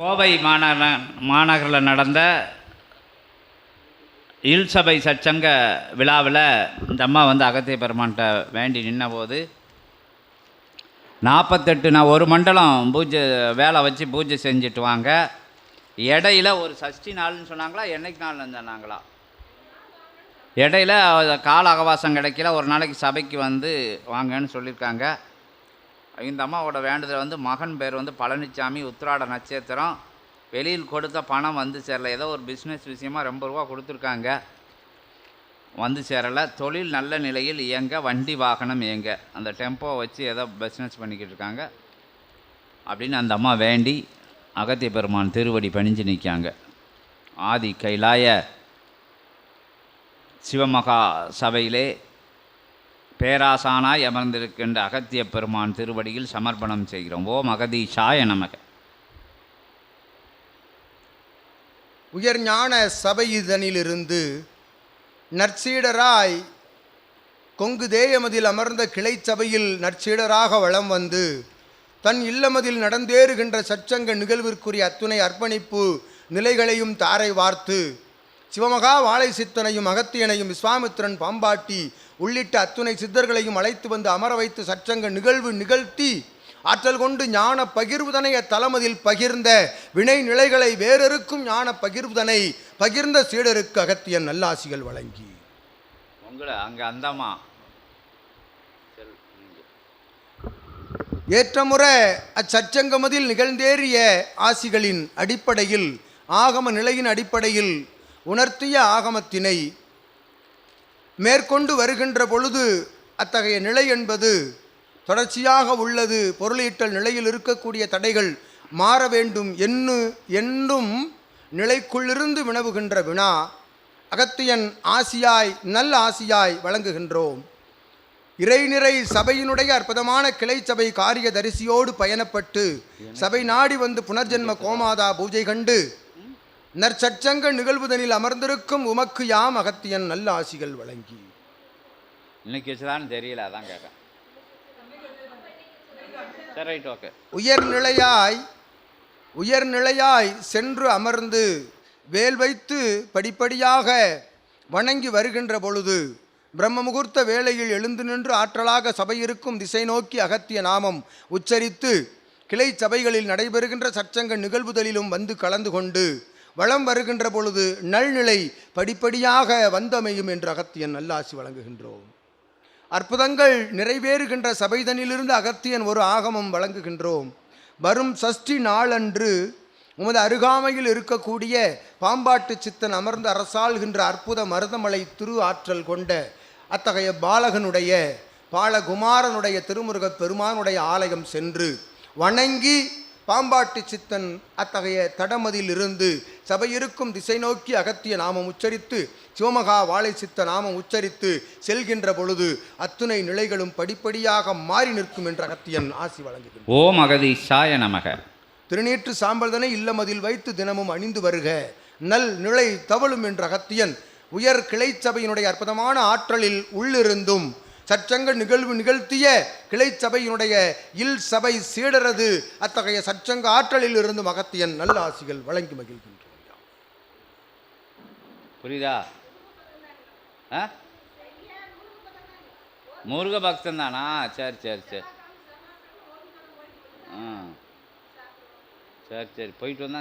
கோவை மாநகர மாநகரில் நடந்த இல்சபை சச்சங்க விழாவில் இந்த அம்மா வந்து அகத்திய பெருமான்கிட்ட வேண்டி நின்னபோது நாற்பத்தெட்டு நான் ஒரு மண்டலம் பூஜை வேலை வச்சு பூஜை செஞ்சுட்டு வாங்க இடையில ஒரு சஷ்டி நாள்னு சொன்னாங்களா என்னைக்கு நாள்னு சொன்னாங்களா? இடையில கால அவகாசம் கிடைக்கல ஒரு நாளைக்கு சபைக்கு வந்து வாங்கன்னு சொல்லியிருக்காங்க. இந்த அம்மாவோட வேண்டுதல் வந்து மகன் பேர் வந்து பழனிசாமி உத்திராட நட்சத்திரம். வெளியில் கொடுத்த பணம் வந்து சேரல. ஏதோ ஒரு பிஸ்னஸ் விஷயமாக ரொம்ப ரூபா கொடுத்துருக்காங்க. வந்து சேரலை. தொழில் நல்ல நிலையில் இயங்க வண்டி வாகனம் இயங்க. அந்த டெம்போ வச்சு ஏதோ பிஸ்னஸ் பண்ணிக்கிட்டு இருக்காங்க. அப்படின்னு அந்த அம்மா வேண்டி அகத்திய பெருமான் திருவடி பணிஞ்சு நிற்காங்க ஆதி கைலாய சிவமகா சபையிலே பேராசானாய் அமர்ந்திருக்கின்ற அகத்திய பெருமான் திருவடியில் சமர்ப்பணம் செய்கிறோம். ஓம் அகதீஷாய நமக. உயர்ஞான சபையிதனிலிருந்து நற்சீடராய் கொங்கு தேயமதில் அமர்ந்த கிளை சபையில் நற்சீடராக வலம் வந்து தன் இல்லமதில் நடந்தேறுகின்ற சச்சங்க நிகழ்விற்குரிய அத்துணை அர்ப்பணிப்பு நிலைகளையும் தாரை வார்த்து சிவமகா வாழை சித்தனையும் அகத்தியனையும் விஸ்வாமித்திரன் பாம்பாட்டி உள்ளிட்ட அத்துணை சித்தர்களையும் அழைத்து வந்து அமர வைத்து சச்சங்க நிகழ்வு நிகழ்த்தி ஆற்றல் கொண்டு ஞான பகிர்வுதனை அத்தலமதில் பகிர்ந்த வினை நிலைகளை வேறொருக்கும் ஞான பகிர்வுதனை பகிர்ந்த சீடருக்கு அகத்தியன் நல்லாசிகள் வழங்கி. உங்களை அங்கே அந்தம்மா. ஏற்றமுறை அச்சச்சங்கமதில் நிகழ்ந்தேறிய ஆசிகளின் அடிப்படையில் ஆகம நிலையின் அடிப்படையில் உணர்த்திய ஆகமத்தினை மேற்கொண்டு வருகின்ற பொழுது அத்தகைய நிலை என்பது தொடர்ச்சியாக உள்ளது. பொருளீட்டல் நிலையில் இருக்கக்கூடிய தடைகள் மாற வேண்டும் என்று என்னும் நிலைக்குள்ளிருந்து வினவுகின்ற வினா அகத்தியன் ஆசியாய் நல்ல ஆசியாய் வழங்குகின்றோம். இறைநிறை சபையினுடைய அற்புதமான கிளை சபை காரிய தரிசியோடு பயணப்பட்டு சபை நாடி வந்து புனர்ஜென்ம கோமாதா பூஜை கண்டு நற்சச்சங்க நிகழ்வுதனில் அமர்ந்திருக்கும் உமக்கு யாம் அகத்தியன் நல்ல ஆசிகள் வழங்கி. இன்னைக்கு வச்சுதான்னு தெரியல அதான் ரைட் ஓகே. உயர்நிலையாய் உயர்நிலையாய் சென்று அமர்ந்து வேல் வைத்து படிப்படியாக வணங்கி வருகின்ற பொழுது பிரம்ம முகூர்த்த வேளையில் எழுந்து நின்று ஆற்றலாக சபை இருக்கும் திசை நோக்கி அகத்திய நாமம் உச்சரித்து கிளை சபைகளில் நடைபெறுகின்ற சச்சங்க நிகழ்வுதலிலும் வந்து கலந்து கொண்டு வளம் வருகின்ற பொழுது நல்நிலை படிப்படியாக வந்தமையும் என்று அகத்தியன் நல்லாசி வழங்குகின்றோம். அற்புதங்கள் நிறைவேறுகின்ற சபைதனிலிருந்து அகத்தியன் ஒரு ஆகமம் வழங்குகின்றோம். வரும் சஷ்டி நாளன்று உமது அருகாமையில் இருக்கக்கூடிய பாம்பாட்டு சித்தன் அமர்ந்து அரசாள்கின்ற அற்புத மருதமலை திரு ஆற்றல் கொண்ட அத்தகைய பாலகனுடைய பாலகுமாரனுடைய திருமுருகப் பெருமானுடைய ஆலயம் சென்று வணங்கி பாம்பாட்டு சித்தன் அத்தகைய தடமதில் இருந்து சபை இருக்கும் திசை நோக்கி அகத்திய நாமம் உச்சரித்து சிவமகா வாழை சித்த நாமம் உச்சரித்து செல்கின்ற பொழுது அத்துணை நிலைகளும் படிப்படியாக மாறி நிற்கும் என்ற அகத்தியன் ஆசி வழங்குகின்றார் ஓம் அகதீஷாய நமக. திருநீற்று சாம்பல்தனை இல்லமதில் வைத்து தினமும் அணிந்து வருக. நல் நிலை தவழும் என்ற அகத்தியன் உயர் கிளை சபையினுடைய அற்புதமான ஆற்றலில் உள்ளிருந்தும் சற்சங்க நிகழ்வு நிகழ்த்திய கிளை சபையினுடைய இல் சபை சீடரது அத்தகைய சச்சங்க ஆற்றலில் இருந்து மகத்தியன் நல்ல ஆசிகள் வழங்கி மகிழ்கின்றோம். புரியுதா? முருக பக்தன் தானா? சரி சரி சரி. ஆ. சரி சரி. போயிட்டு வந்தா